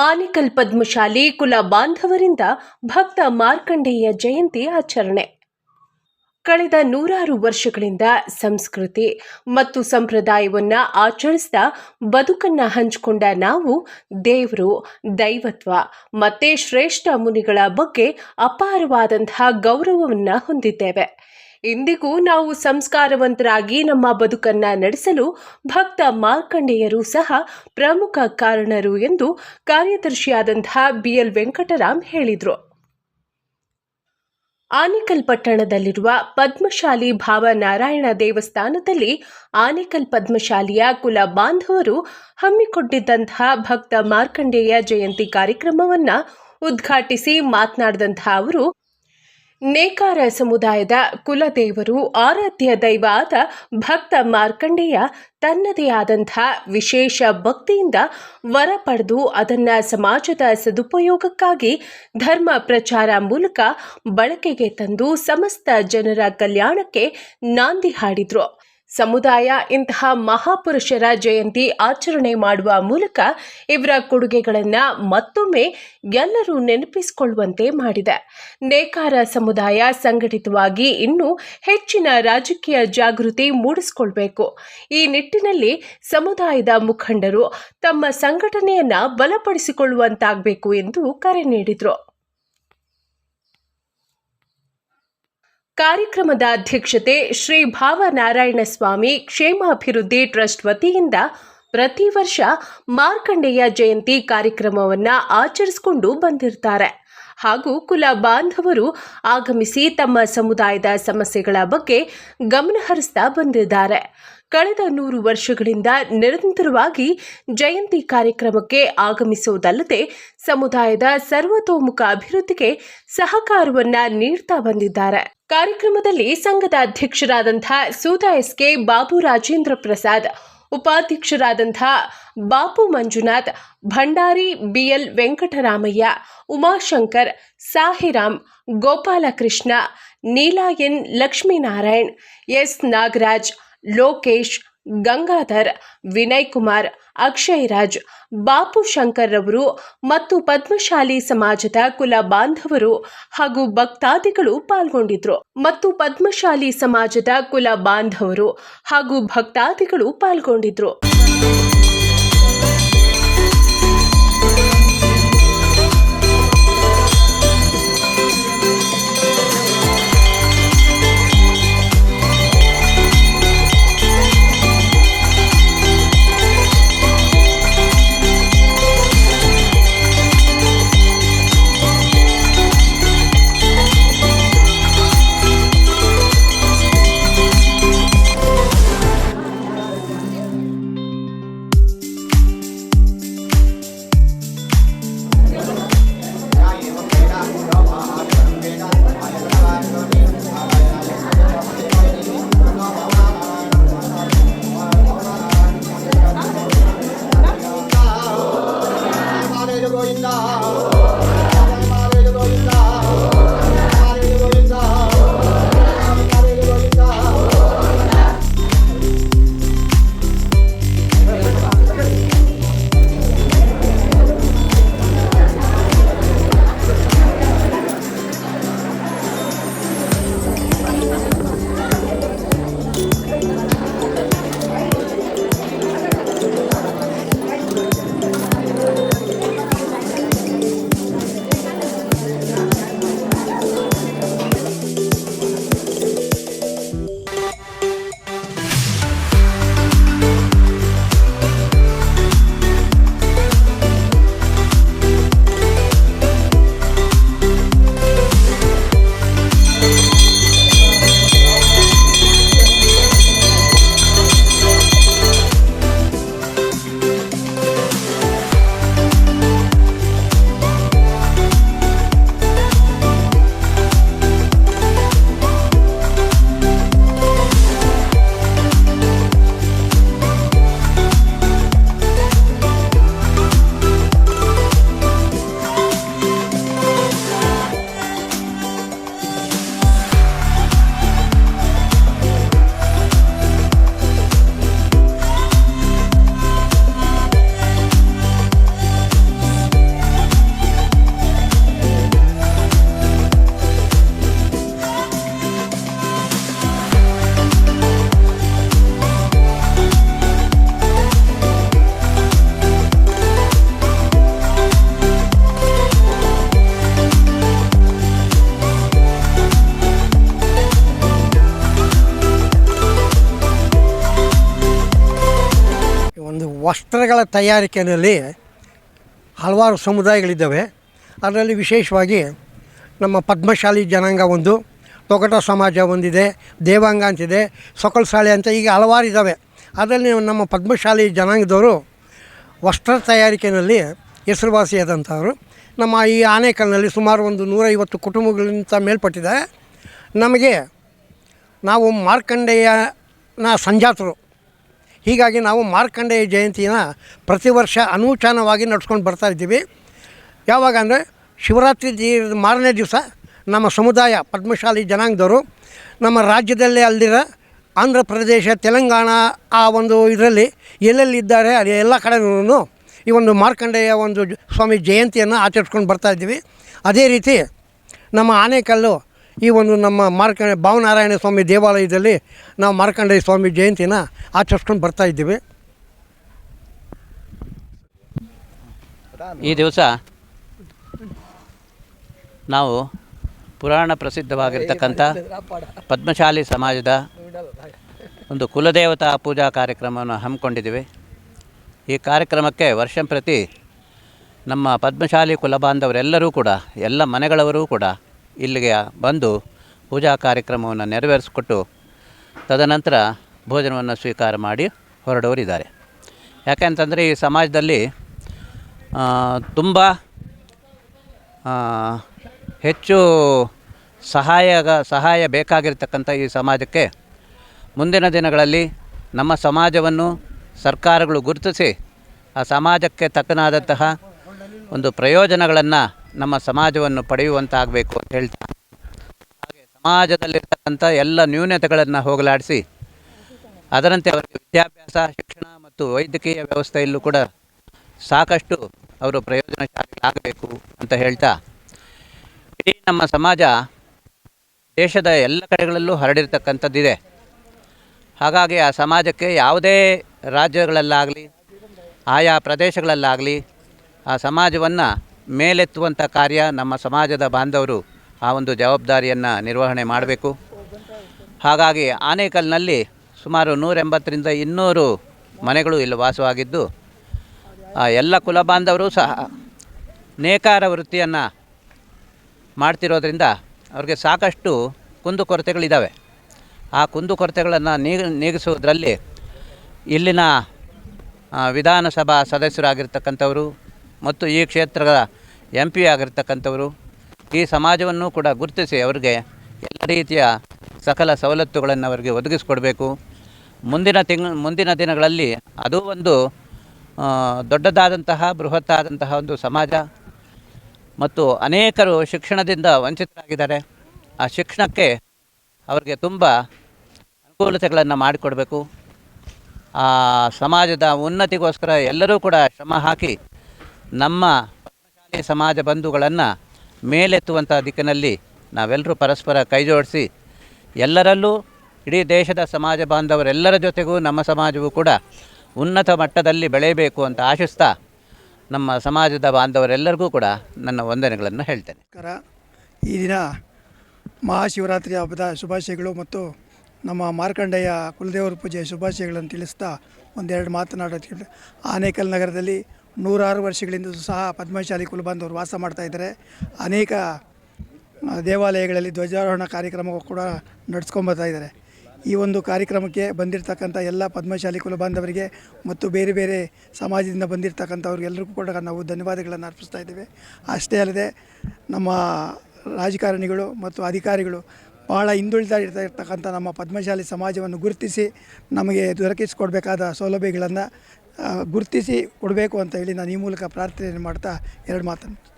ಆನಿಕಲ್ ಪದ್ಮಶಾಲಿ ಕುಲ ಬಾಂಧವರಿಂದ ಭಕ್ತ ಮಾರ್ಕಂಡೇಯ ಜಯಂತಿ ಆಚರಣೆ. ಕಳೆದ ನೂರಾರು ವರ್ಷಗಳಿಂದ ಸಂಸ್ಕೃತಿ ಮತ್ತು ಸಂಪ್ರದಾಯವನ್ನ ಆಚರಿಸಿದ ಬದುಕನ್ನ ಹಂಚಿಕೊಂಡ ನಾವು ದೇವರು, ದೈವತ್ವ ಮತ್ತೆ ಶ್ರೇಷ್ಠ ಮುನಿಗಳ ಬಗ್ಗೆ ಅಪಾರವಾದಂತಹ ಗೌರವವನ್ನು ಹೊಂದಿದ್ದೇವೆ. ಇಂದಿಗೂ ನಾವು ಸಂಸ್ಕಾರವಂತರಾಗಿ ನಮ್ಮ ಬದುಕನ್ನ ನಡೆಸಲು ಭಕ್ತ ಮಾರ್ಕಂಡೇಯರು ಸಹ ಪ್ರಮುಖ ಕಾರಣರು ಎಂದು ಕಾರ್ಯದರ್ಶಿಯಾದಂತಹ ಬಿಎಲ್ ವೆಂಕಟರಾಮ್ ಹೇಳಿದರು. ಆನೇಕಲ್ ಪಟ್ಟಣದಲ್ಲಿರುವ ಪದ್ಮಶಾಲಿ ಭಾವನಾರಾಯಣ ದೇವಸ್ಥಾನದಲ್ಲಿ ಆನೇಕಲ್ ಪದ್ಮಶಾಲಿಯ ಕುಲ ಬಾಂಧವರು ಹಮ್ಮಿಕೊಂಡಿದ್ದಂತಹ ಭಕ್ತ ಮಾರ್ಕಂಡೇಯ ಜಯಂತಿ ಕಾರ್ಯಕ್ರಮವನ್ನು ಉದ್ಘಾಟಿಸಿ ಮಾತನಾಡಿದಂತಹ ಅವರು ನೇಕಾರ ಸಮುದಾಯದ ಕುಲದೇವರು ಆರಾಧ್ಯ ದೈವ ಆದ ಭಕ್ತ ಮಾರ್ಕಂಡೇಯ ತನ್ನದೇ ಆದಂಥ ವಿಶೇಷ ಭಕ್ತಿಯಿಂದ ವರ ಪಡೆದು ಅದನ್ನು ಸಮಾಜದ ಸದುಪಯೋಗಕ್ಕಾಗಿ ಧರ್ಮ ಪ್ರಚಾರ ಮೂಲಕ ಬಳಕೆಗೆ ತಂದು ಸಮಸ್ತ ಜನರ ಕಲ್ಯಾಣಕ್ಕೆ ನಾಂದಿ ಹಾಡಿದ್ರು. ಸಮುದಾಯ ಇಂತಹ ಮಹಾಪುರುಷರ ಜಯಂತಿ ಆಚರಣೆ ಮಾಡುವ ಮೂಲಕ ಇವರ ಕೊಡುಗೆಗಳನ್ನು ಮತ್ತೊಮ್ಮೆ ಎಲ್ಲರೂ ನೆನಪಿಸಿಕೊಳ್ಳುವಂತೆ ಮಾಡಿದೆ. ನೇಕಾರ ಸಮುದಾಯ ಸಂಘಟಿತವಾಗಿ ಇನ್ನೂ ಹೆಚ್ಚಿನ ರಾಜಕೀಯ ಜಾಗೃತಿ ಮೂಡಿಸಿಕೊಳ್ಬೇಕು. ಈ ನಿಟ್ಟಿನಲ್ಲಿ ಸಮುದಾಯದ ಮುಖಂಡರು ತಮ್ಮ ಸಂಘಟನೆಯನ್ನು ಬಲಪಡಿಸಿಕೊಳ್ಳುವಂತಾಗಬೇಕು ಎಂದು ಕರೆ ನೀಡಿದರು. ಕಾರ್ಯಕ್ರಮದ ಅಧ್ಯಕ್ಷತೆ ಶ್ರೀ ಭಾವನಾರಾಯಣ ಸ್ವಾಮಿ ಕ್ಷೇಮಾಭಿವೃದ್ಧಿ ಟ್ರಸ್ಟ್ ವತಿಯಿಂದ ಪ್ರತಿ ವರ್ಷ ಮಾರ್ಕಂಡೇಯ ಜಯಂತಿ ಕಾರ್ಯಕ್ರಮವನ್ನು ಆಚರಿಸಿಕೊಂಡು ಬಂದಿರ್ತಾರೆ. ಹಾಗೂ ಕುಲ ಬಾಂಧವರು ಆಗಮಿಸಿ ತಮ್ಮ ಸಮುದಾಯದ ಸಮಸ್ಯೆಗಳ ಬಗ್ಗೆ ಗಮನಹರಿಸ್ತಾ ಬಂದಿದ್ದಾರೆ. ಕಳೆದ ನೂರು ವರ್ಷಗಳಿಂದ ನಿರಂತರವಾಗಿ ಜಯಂತಿ ಕಾರ್ಯಕ್ರಮಕ್ಕೆ ಆಗಮಿಸುವುದಲ್ಲದೆ ಸಮುದಾಯದ ಸರ್ವತೋಮುಖ ಅಭಿವೃದ್ಧಿಗೆ ಸಹಕಾರವನ್ನ ನೀಡ್ತಾ ಬಂದಿದ್ದಾರೆ. ಕಾರ್ಯಕ್ರಮದಲ್ಲಿ ಸಂಘದ ಅಧ್ಯಕ್ಷರಾದಂಥ ಸೂತಾ S K, Babu Rajendra Prasad ಉಪಾಧ್ಯಕ್ಷರಾದಂತಹ Bapu Manjunath Bhandari BL Venkataramaiah Umashankar Sahiram Gopalakrishna Neela N Lakshminarayan S Nagaraj Lokesh Gangadhar, Vinay Kumar, Akshay Raj, Bapu Shankar ರವರು ಮತ್ತು ಪದ್ಮಶಾಲಿ ಸಮಾಜದ ಕುಲ ಬಾಂಧವರು ಹಾಗೂ ಭಕ್ತಾದಿಗಳು ಪಾಲ್ಗೊಂಡಿದ್ರು. ಮತ್ತು ಪದ್ಮಶಾಲಿ ಸಮಾಜದ ಕುಲ ಬಾಂಧವರು ಹಾಗೂ ಭಕ್ತಾದಿಗಳು ಪಾಲ್ಗೊಂಡಿದ್ರು. ವಸ್ತ್ರಗಳ ತಯಾರಿಕೆಯಲ್ಲಿ ಹಲವಾರು ಸಮುದಾಯಗಳಿದ್ದಾವೆ. ಅದರಲ್ಲಿ ವಿಶೇಷವಾಗಿ ನಮ್ಮ ಪದ್ಮಶಾಲಿ ಜನಾಂಗ ಒಂದು, ತೊಗಟ ಸಮಾಜ ಒಂದಿದೆ ದೇವಾಂಗ ಅಂತಿದೆ ಸೊಕಲ್ಸಾಳೆ ಅಂತ ಈಗ ಹಲವಾರು ಇದ್ದಾವೆ ಅದರಲ್ಲಿ ನಮ್ಮ ಪದ್ಮಶಾಲಿ ಜನಾಂಗದವರು ವಸ್ತ್ರ ತಯಾರಿಕೆಯಲ್ಲಿ ಹೆಸರುವಾಸಿಯಾದಂಥವರು ನಮ್ಮ ಈ ಆನೆಕಲ್ನಲ್ಲಿ ಸುಮಾರು ಒಂದು ನೂರೈವತ್ತು ಕುಟುಂಬಗಳಿಂದ ಮೇಲ್ಪಟ್ಟಿದೆ ನಮಗೆ ನಾವು ಮಾರ್ಕಂಡೇಯನ ಸಂಜಾತರು. ಹೀಗಾಗಿ ನಾವು ಮಾರ್ಕಂಡೇಯ ಜಯಂತಿನ ಪ್ರತಿ ವರ್ಷ ಅನೂಚಾನವಾಗಿ ನಡ್ಸ್ಕೊಂಡು ಬರ್ತಾ ಇದ್ದೀವಿ. ಯಾವಾಗ ಅಂದರೆ ಶಿವರಾತ್ರಿ ಮಾರನೇ ದಿವಸ ನಮ್ಮ ಸಮುದಾಯ, ಪದ್ಮಶಾಲಿ ಜನಾಂಗದವರು ನಮ್ಮ ರಾಜ್ಯದಲ್ಲೇ ಅಲ್ದಿರ ಆಂಧ್ರ ಪ್ರದೇಶ, ತೆಲಂಗಾಣ ಆ ಒಂದು ಇದರಲ್ಲಿ ಎಲ್ಲೆಲ್ಲಿದ್ದಾರೆ ಅಲ್ಲಿ ಎಲ್ಲ ಕಡೆ ಈ ಒಂದು ಮಾರ್ಕಂಡೇಯ ಒಂದು ಸ್ವಾಮಿ ಜಯಂತಿಯನ್ನು ಆಚರಿಸ್ಕೊಂಡು ಬರ್ತಾ ಇದ್ದೀವಿ. ಅದೇ ರೀತಿ ನಮ್ಮ ಆನೇಕಲ್ಲು ಈ ಒಂದು ನಮ್ಮ ಮಾರ್ಕ ಭಾವನಾರಾಯಣ ಸ್ವಾಮಿ ದೇವಾಲಯದಲ್ಲಿ ನಾವು ಮಾರ್ಕಂಡೇಯ ಸ್ವಾಮಿ ಜಯಂತಿನ ಆಚರಿಸ್ಕೊಂಡು ಬರ್ತಾ ಇದ್ದೀವಿ. ಈ ದಿವಸ ನಾವು ಪುರಾಣ ಪ್ರಸಿದ್ಧವಾಗಿರ್ತಕ್ಕಂಥ ಪದ್ಮಶಾಲಿ ಸಮಾಜದ ಒಂದು ಕುಲದೇವತಾ ಪೂಜಾ ಕಾರ್ಯಕ್ರಮವನ್ನು ಹಮ್ಮಿಕೊಂಡಿದ್ದೀವಿ. ಈ ಕಾರ್ಯಕ್ರಮಕ್ಕೆ ವರ್ಷಂಪ್ರತಿ ನಮ್ಮ ಪದ್ಮಶಾಲಿ ಕುಲಬಾಂಧವರೆಲ್ಲರೂ ಕೂಡ, ಎಲ್ಲ ಮನೆಗಳವರೂ ಕೂಡ ಇಲ್ಲಿಗೆ ಬಂದು ಪೂಜಾ ಕಾರ್ಯಕ್ರಮವನ್ನು ನೆರವೇರಿಸಿಕೊಟ್ಟು ತದನಂತರ ಭೋಜನವನ್ನು ಸ್ವೀಕಾರ ಮಾಡಿ ಹೊರಡೋರಿದ್ದಾರೆ. ಯಾಕೆಂತಂದರೆ ಈ ಸಮಾಜದಲ್ಲಿ ತುಂಬ ಹೆಚ್ಚು ಸಹಾಯ ಸಹಾಯ ಬೇಕಾಗಿರ್ತಕ್ಕಂಥ ಈ ಸಮಾಜಕ್ಕೆ ಮುಂದಿನ ದಿನಗಳಲ್ಲಿ ನಮ್ಮ ಸಮಾಜವನ್ನು ಸರ್ಕಾರಗಳು ಗುರುತಿಸಿ, ಆ ಸಮಾಜಕ್ಕೆ ತಕ್ಕನಾದಂತಹ ಒಂದು ಪ್ರಯೋಜನಗಳನ್ನು ನಮ್ಮ ಸಮಾಜವನ್ನು ಪಡೆಯುವಂತಾಗಬೇಕು ಅಂತ ಹೇಳ್ತಾ ಹಾಗೆ ಸಮಾಜದಲ್ಲಿರ್ತಕ್ಕಂಥ ಎಲ್ಲ ನ್ಯೂನತೆಗಳನ್ನು ಹೋಗಲಾಡಿಸಿ, ಅದರಂತೆ ಅವರಿಗೆ ವಿದ್ಯಾಭ್ಯಾಸ, ಶಿಕ್ಷಣ ಮತ್ತು ವೈದ್ಯಕೀಯ ವ್ಯವಸ್ಥೆಯಲ್ಲೂ ಕೂಡ ಸಾಕಷ್ಟು ಅವರು ಪ್ರಯೋಜನಶಾಲಿಗಳಾಗಬೇಕು ಅಂತ ಹೇಳ್ತಾ, ಇಡೀ ನಮ್ಮ ಸಮಾಜ ದೇಶದ ಎಲ್ಲ ಕಡೆಗಳಲ್ಲೂ ಹರಡಿರ್ತಕ್ಕಂಥದ್ದಿದೆ. ಹಾಗಾಗಿ ಆ ಸಮಾಜಕ್ಕೆ ಯಾವುದೇ ರಾಜ್ಯಗಳಲ್ಲಾಗಲಿ, ಆಯಾ ಪ್ರದೇಶಗಳಲ್ಲಾಗಲಿ ಆ ಸಮಾಜವನ್ನು ಮೇಲೆತ್ತುವಂಥ ಕಾರ್ಯ ನಮ್ಮ ಸಮಾಜದ ಬಾಂಧವರು ಆ ಒಂದು ಜವಾಬ್ದಾರಿಯನ್ನು ನಿರ್ವಹಣೆ ಮಾಡಬೇಕು. ಹಾಗಾಗಿ ಆನೇಕಲ್ನಲ್ಲಿ ಸುಮಾರು ನೂರೆಂಬತ್ತರಿಂದ ಇನ್ನೂರು ಮನೆಗಳು ಇಲ್ಲಿ ವಾಸವಾಗಿದ್ದು, ಆ ಎಲ್ಲ ಕುಲ ಬಾಂಧವರು ಸಹ ನೇಕಾರ ವೃತ್ತಿಯನ್ನು ಮಾಡ್ತಿರೋದ್ರಿಂದ ಅವ್ರಿಗೆ ಸಾಕಷ್ಟು ಕುಂದುಕೊರತೆಗಳಿದ್ದಾವೆ ಆ ಕುಂದುಕೊರತೆಗಳನ್ನು ನೀಗ ನೀಗಿಸುವುದರಲ್ಲಿ ಇಲ್ಲಿನ ವಿಧಾನಸಭಾ ಸದಸ್ಯರಾಗಿರ್ತಕ್ಕಂಥವರು ಮತ್ತು ಈ ಕ್ಷೇತ್ರದ ಎಂ ಪಿ ಆಗಿರ್ತಕ್ಕಂಥವರು ಈ ಸಮಾಜವನ್ನು ಕೂಡ ಗುರುತಿಸಿ ಅವರಿಗೆ ಎಲ್ಲ ರೀತಿಯ ಸಕಲ ಸವಲತ್ತುಗಳನ್ನು ಅವರಿಗೆ ಒದಗಿಸಿಕೊಡಬೇಕು. ಮುಂದಿನ ತಿಂಗ್, ಮುಂದಿನ ದಿನಗಳಲ್ಲಿ ಅದು ಒಂದು ದೊಡ್ಡದಾದಂತಹ, ಬೃಹತ್ತಾದಂತಹ ಒಂದು ಸಮಾಜ ಮತ್ತು ಅನೇಕರು ಶಿಕ್ಷಣದಿಂದ ವಂಚಿತರಾಗಿದ್ದಾರೆ. ಆ ಶಿಕ್ಷಣಕ್ಕೆ ಅವರಿಗೆ ತುಂಬ ಅನುಕೂಲತೆಗಳನ್ನು ಮಾಡಿಕೊಡಬೇಕು. ಆ ಸಮಾಜದ ಉನ್ನತಿಗೋಸ್ಕರ ಎಲ್ಲರೂ ಕೂಡ ಶ್ರಮ ಹಾಕಿ ನಮ್ಮ ಸಮಾಜ ಬಂಧುಗಳನ್ನು ಮೇಲೆತ್ತುವಂಥ ದಿಕ್ಕಿನಲ್ಲಿ ನಾವೆಲ್ಲರೂ ಪರಸ್ಪರ ಕೈಜೋಡಿಸಿ ಎಲ್ಲರಲ್ಲೂ ಇಡೀ ದೇಶದ ಸಮಾಜ ಬಾಂಧವರೆಲ್ಲರ ಜೊತೆಗೂ ನಮ್ಮ ಸಮಾಜವೂ ಕೂಡ ಉನ್ನತ ಮಟ್ಟದಲ್ಲಿ ಬೆಳೆಯಬೇಕು ಅಂತ ಆಶಿಸ್ತಾ ನಮ್ಮ ಸಮಾಜದ ಬಾಂಧವರೆಲ್ಲರಿಗೂ ಕೂಡ ನನ್ನ ವಂದನೆಗಳನ್ನು ಹೇಳ್ತೇನೆ. ಈ ದಿನ ಮಹಾಶಿವರಾತ್ರಿ ಹಬ್ಬದ ಶುಭಾಶಯಗಳು ಮತ್ತು ನಮ್ಮ ಮಾರ್ಕಂಡೇಯ ಕುಲದೇವರ ಪೂಜೆಯ ಶುಭಾಶಯಗಳನ್ನು ತಿಳಿಸ್ತಾ ಒಂದೆರಡು ಮಾತನಾಡೋದು ಆನೇಕಲ್ ನಗರದಲ್ಲಿ ನೂರಾರು ವರ್ಷಗಳಿಂದ ಸಹ ಪದ್ಮಶಾಲಿ ಕುಲಬಂಧವರು ವಾಸ ಮಾಡ್ತಾ ಇದ್ದಾರೆ. ಅನೇಕ ದೇವಾಲಯಗಳಲ್ಲಿ ಧ್ವಜಾರೋಹಣ ಕಾರ್ಯಕ್ರಮ ಕೂಡ ನಡೆಸ್ಕೊಂಬರ್ತಾ ಇದ್ದಾರೆ. ಈ ಒಂದು ಕಾರ್ಯಕ್ರಮಕ್ಕೆ ಬಂದಿರತಕ್ಕಂಥ ಎಲ್ಲ ಪದ್ಮಶಾಲಿ ಕುಲಬಾಂಧವರಿಗೆ ಮತ್ತು ಬೇರೆ ಬೇರೆ ಸಮಾಜದಿಂದ ಬಂದಿರತಕ್ಕಂಥವ್ರಿಗೆಲ್ಲರಿಗೂ ಕೂಡ ನಾವು ಧನ್ಯವಾದಗಳನ್ನು ಅರ್ಪಿಸ್ತಾ ಇದ್ದೇವೆ. ಅಷ್ಟೇ ಅಲ್ಲದೆ ನಮ್ಮ ರಾಜಕಾರಣಿಗಳು ಮತ್ತು ಅಧಿಕಾರಿಗಳು ಭಾಳ ಹಿಂದುಳಿದ ಇರ್ತಕ್ಕಂಥ ನಮ್ಮ ಪದ್ಮಶಾಲಿ ಸಮಾಜವನ್ನು ಗುರುತಿಸಿ ನಮಗೆ ದೊರಕಿಸಿಕೊಡ್ಬೇಕಾದ ಸೌಲಭ್ಯಗಳನ್ನು ಗುರುತಿಸಿ ಕೊಡಬೇಕು ಅಂತ ಹೇಳಿ ನಾನು ಈ ಮೂಲಕ ಪ್ರಾರ್ಥನೆ ಮಾಡ್ತಾ ಎರಡು ಮಾತನ್ನು